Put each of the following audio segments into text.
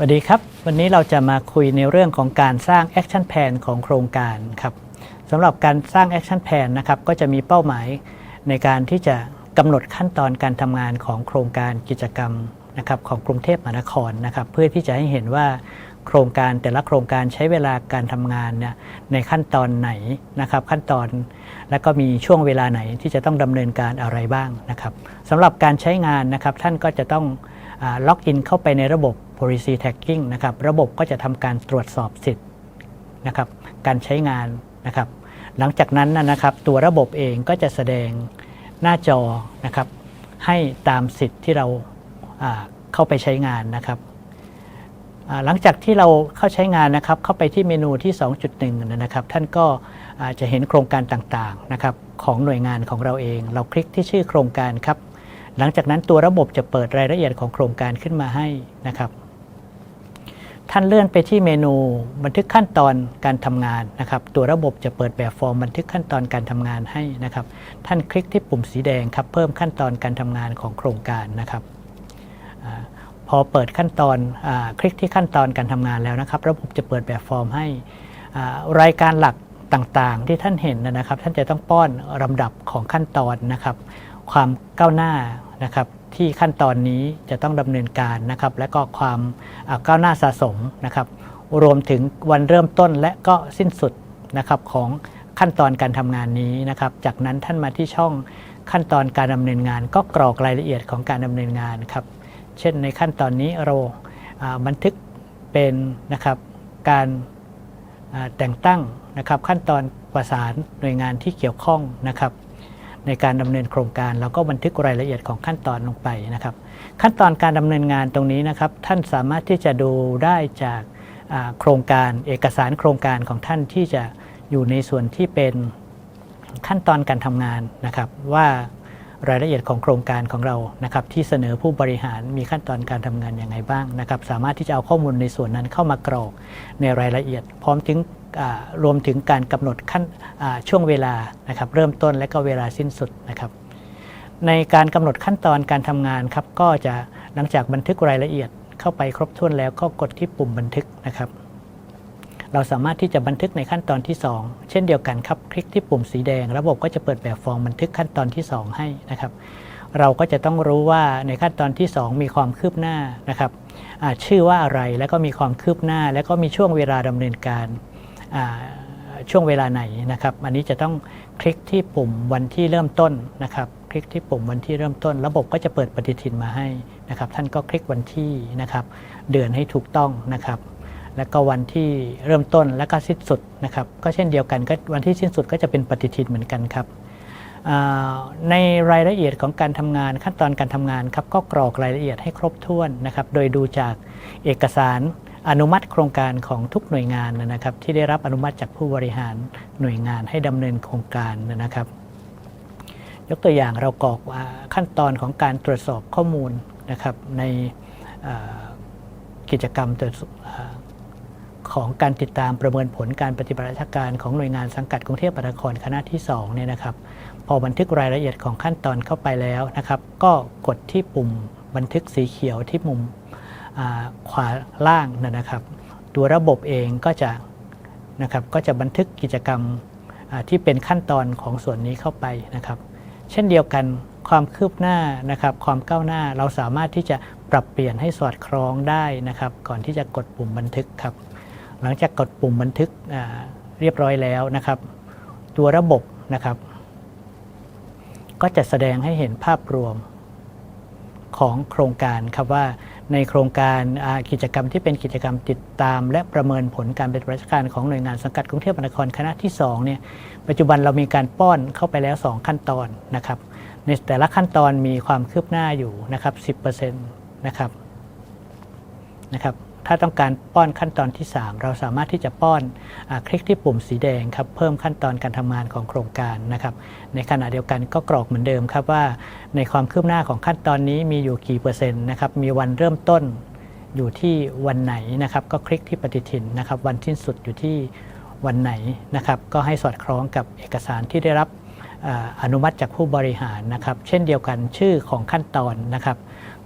สวัสดีครับ วันนี้เราจะมาคุยในเรื่องของการสร้าง Action Plan ของโครงการครับสำหรับการสร้าง Action Plan นะครับก็จะมีเป้าหมายในการที่จะกำหนดขั้นตอนการทำงานของโครงการกิจกรรมนะครับของกรุงเทพมหานครนะครับ เพื่อที่จะให้เห็นว่าโครงการแต่ละโครงการใช้เวลาการทำงานเนี่ยในขั้นตอนไหนนะครับ ขั้นตอนและก็มีช่วงเวลาไหนที่จะต้องดำเนินการอะไรบ้างนะครับสำหรับการใช้งานนะครับท่านก็จะต้องล็อกอินเข้าไปในระบบ policy tagging นะครับ ระบบก็จะทำการตรวจสอบสิทธิ์นะครับ การใช้งานนะครับ หลังจากนั้นนะครับ ตัวระบบเองก็จะแสดงหน้าจอนะครับ ให้ตามสิทธิ์ที่เราเข้าไปใช้งานนะครับหลังจากที่เราเข้าใช้งานนะครับ เข้าไปที่เมนูที่ 2.1 นะครับ ท่านก็จะเห็นโครงการต่างๆนะครับของหน่วยงานของเราเอง เราคลิกที่ชื่อโครงการครับ หลังจากนั้นตัวระบบจะเปิดรายละเอียดของโครงการขึ้นมาให้นะครับ ท่านเลื่อนไปที่เมนูบันทึกขั้นตอนการทำงานนะครับ ตัวระบบจะเปิดแบบฟอร์มบันทึกขั้นตอนการทำงานให้นะครับ ท่านคลิกที่ปุ่มสีแดงครับ เพิ่มขั้นตอนการทำงานของโครงการนะครับอพอเปิดขั้นตอนอคลิกที่ขั้นตอนการทำงานแล้วนะครับ ระบบจะเปิดแบบฟอร์มให้รายการหลักต่างๆ ที่ท่านเห็นนะครับ ท่านจะต้องป้อนลำดับของขั้นตอนนะครับ ความก้าวหน้านะครับ ที่ขั้นตอนนี้จะต้องดำเนินการนะครับ และก็ความก้าวหน้าสะสมนะครับ รวมถึงวันเริ่มต้นและก็สิ้นสุดนะครับของขั้นตอนการทำงานนี้นะครับ จากนั้นท่านมาที่ช่องขั้นตอนการดำเนินงาน ก็กรอกรายละเอียดของการดำเนินงานครับ เช่นในขั้นตอนนี้เราบันทึกเป็นนะครับการแต่งตั้งนะครับขั้นตอนประสานหน่วยงานที่เกี่ยวข้องนะครับ ในการดำเนินโครงการเราก็บันทึกรายละเอียดของขั้นตอนลงไปนะครับ ขั้นตอนการดำเนินงานตรงนี้นะครับ ท่านสามารถที่จะดูได้จากโครงการเอกสารโครงการของท่านที่จะอยู่ในส่วนที่เป็นขั้นตอนการทำงานนะครับ ว่ารายละเอียดของโครงการของเรานะครับ ที่เสนอผู้บริหารมีขั้นตอนการทำงานอย่างไรบ้างนะครับ สามารถที่จะเอาข้อมูลในส่วนนั้นเข้ามากรอกในรายละเอียด พร้อมถึง รวมถึงการกำหนดขั้นช่วงเวลานะครับเริ่มต้นและก็เวลาสิ้นสุดนะครับ ในการกำหนดขั้นตอนการทำงานครับก็จะหลังจากบันทึกรายละเอียดเข้าไปครบถ้วนแล้วก็กดที่ปุ่มบันทึกนะครับ เราสามารถที่จะบันทึกในขั้นตอนที่ 2 เช่นเดียวกันครับคลิกที่ปุ่มสีแดง ระบบก็จะเปิดแบบฟอร์มบันทึกขั้นตอนที่ 2 ให้นะครับ เราก็จะต้องรู้ว่าในขั้นตอนที่ 2 มีความคืบหน้านะครับชื่อว่าอะไรแล้วก็มีความคืบหน้า แล้วก็มีช่วงเวลาดำเนินการ ช่วงเวลาไหนนะครับ อันนี้จะต้องคลิกที่ปุ่มวันที่เริ่มต้นนะครับ คลิกที่ปุ่มวันที่เริ่มต้น ระบบก็จะเปิดปฏิทินมาให้นะครับ ท่านก็คลิกวันที่นะครับ เดือนให้ถูกต้องนะครับ แล้วก็วันที่เริ่มต้นและก็สิ้นสุดนะครับ ก็เช่นเดียวกันก็วันที่สิ้นสุดก็จะเป็นปฏิทินเหมือนกันครับในรายละเอียดของการทำงานขั้นตอนการทำงานครับก็กรอกรายละเอียดให้ครบถ้วนนะครับ โดยดูจากเอกสาร อนุมัติโครงการของทุกหน่วยงานนะครับ ที่ได้รับอนุมัติจากผู้บริหารหน่วยงานให้ดำเนินโครงการนะครับ ยกตัวอย่างเรากรอกอ่าขั้นตอนของการตรวจสอบข้อมูลนะครับในกิจกรรมตรวจของการติดตามประเมินผลการปฏิบัติราชการของหน่วยงานสังกัดกรุงเทพมหานครคณะที่2เนี่ยนะครับ พอบันทึกรายละเอียดของขั้นตอนเข้าไปแล้วนะครับ ก็กดที่ปุ่มบันทึกสีเขียวที่มุม ขวาล่างนะครับ ตัวระบบเองก็จะนะครับก็จะบันทึกกิจกรรมที่เป็นขั้นตอนของส่วนนี้เข้าไปนะครับ เช่นเดียวกันความคืบหน้านะครับ ความก้าวหน้าเราสามารถที่จะปรับเปลี่ยนให้สอดคล้องได้นะครับ ก่อนที่จะกดปุ่มบันทึกครับ หลังจากกดปุ่มบันทึกเรียบร้อยแล้วนะครับ ตัวระบบนะครับ ก็จะแสดงให้เห็นภาพรวม ของโครงการครับว่าในโครงการกิจกรรมที่เป็นกิจกรรมติดตาม และประเมินผลการปฏิบัติราชการของหน่วยงานสังกัดกรุงเทพมหานครคณะที่2เนี่ยปัจจุบันเรามีการป้อนเข้าไปแล้ว 2 ขั้นตอนนะครับในแต่ละขั้นตอนมีความคืบหน้าอยู่นะครับ 10%นะครับนะครับ ถ้าต้องการป้อนขั้นตอนที่ 3 เราสามารถที่จะป้อนอคลิกที่ปุ่มสีแดงครับเพิ่มขั้นตอนการทำงานของโครงการนะครับในขณะเดียวกันก็กรอกเหมือนเดิมครับว่า ในความคืบหน้าของขั้นตอนนี้มีอยู่กี่เปอร์เซ็นต์นะครับมีวันเริ่มต้นอยู่ที่วันไหนนะครับก็คลิกที่ปฏิทินนะครับวันสิ้นสุดอยู่ที่วันไหนนะครับก็ให้สอดคล้องกับเอกสารที่ได้รับอนุมัติจากผู้บริหารนะครับ เช่นเดียวกันชื่อของขั้นตอนนะครับ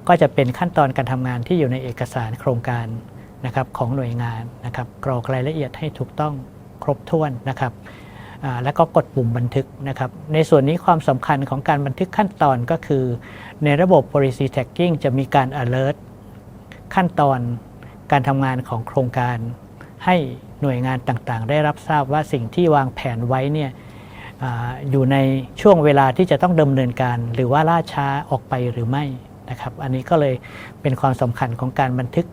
ก็จะเป็นขั้นตอนการทำงานที่อยู่ในเอกสารโครงการนะครับของหน่วยงานนะครับกรอกรายละเอียดให้ถูกต้องครบถ้วนนะครับแล้วก็กดปุ่มบันทึกนะครับ ในส่วนนี้ความสำคัญของการบันทึกขั้นตอนก็คือ ในระบบ policy tagging จะมีการ alert ขั้นตอนการทำงานของโครงการ ให้หน่วยงานต่างๆ ได้รับทราบว่าสิ่งที่วางแผนไว้เนี่ยออยู่ในช่วงเวลาที่จะต้องดำเนินการ หรือว่าล่าช้าออกไปหรือไม่ นะครับ อันนี้ก็เลยเป็นความสำคัญของการบันทึก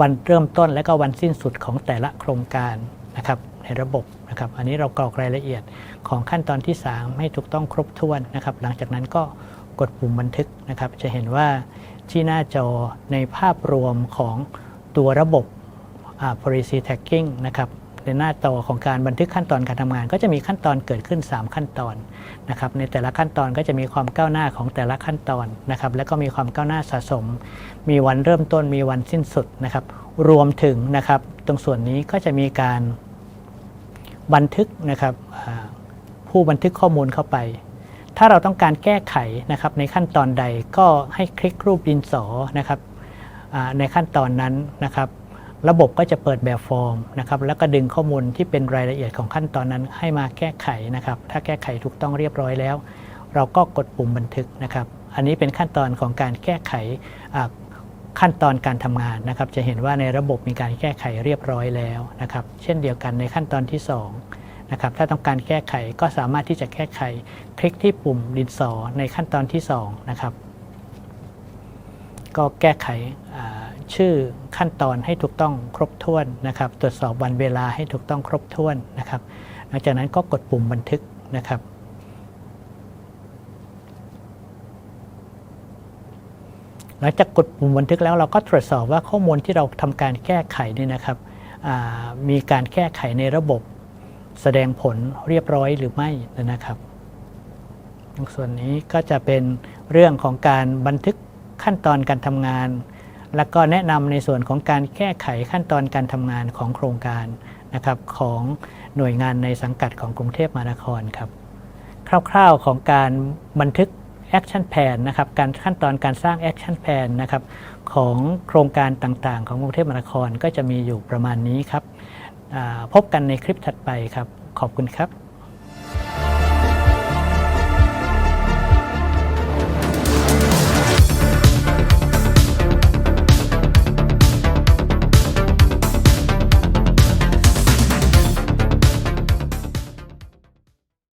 วันเริ่มต้นและก็วันสิ้นสุดของแต่ละโครงการนะครับในระบบนะครับ อันนี้เรากรอกรายละเอียดของขั้นตอนที่ 3 ให้ถูกต้องครบถ้วนนะครับ หลังจากนั้นก็กดปุ่มบันทึกนะครับ จะเห็นว่าที่หน้าจอในภาพรวมของตัวระบบ policy tagging นะครับ ในหน้าจอของการบันทึกขั้นตอนการทำงาน ก็จะมีขั้นตอนเกิดขึ้น 3 ขั้นตอนนะครับในแต่ละขั้นตอนก็จะมีความก้าวหน้าของแต่ละขั้นตอนนะครับและก็มีความก้าวหน้าสะสม มีวันเริ่มต้นมีวันสิ้นสุดนะครับรวมถึงนะครับตรงส่วนนี้ก็จะมีการบันทึกนะครับผู้บันทึกข้อมูลเข้าไป ถ้าเราต้องการแก้ไขนะครับในขั้นตอนใดก็ให้คลิกรูปดินสอนะครับในขั้นตอนนั้นนะครับ ระบบก็จะเปิดแบบฟอร์มนะครับแล้วก็ดึงข้อมูลที่เป็นรายละเอียดของขั้นตอนนั้นให้มาแก้ไขนะครับ ถ้าแก้ไขถูกต้องเรียบร้อยแล้ว เราก็กดปุ่มบันทึกนะครับ อันนี้เป็นขั้นตอนของการแก้ไขขั้นตอนการทำงานนะครับ จะเห็นว่าในระบบมีการแก้ไขเรียบร้อยแล้วนะครับ เช่นเดียวกันในขั้นตอนที่2นะครับถ้าต้องการแก้ไขก็สามารถที่จะแก้ไข คลิกที่ปุ่มดินสอในขั้นตอนที่2นะครับก็แก้ไข ชื่อขั้นตอนให้ถูกต้องครบถ้วนนะครับ ตรวจสอบวันเวลาให้ถูกต้องครบถ้วนนะครับ หลังจากนั้นก็กดปุ่มบันทึกนะครับ หลังจากกดปุ่มบันทึกแล้วเราก็ตรวจสอบว่าข้อมูลที่เราทำการแก้ไขนี่นะครับมีการแก้ไขในระบบ แสดงผลเรียบร้อยหรือไม่นะครับส่วนนี้ก็จะเป็นเรื่องของการบันทึกขั้นตอนการทำงาน แล้วก็แนะนำในส่วนของการแก้ไขขั้นตอนการทำงานของโครงการนะครับของหน่วยงานในสังกัดของกรุงเทพมหานครครับ คร่าวๆของการบันทึก Action Plan นะครับการขั้นตอนการสร้าง Action Plan นะครับของโครงการต่างๆ ของกรุงเทพมหานครก็จะมีอยู่ประมาณนี้ครับพบกันในคลิปถัดไปครับ ขอบคุณครับ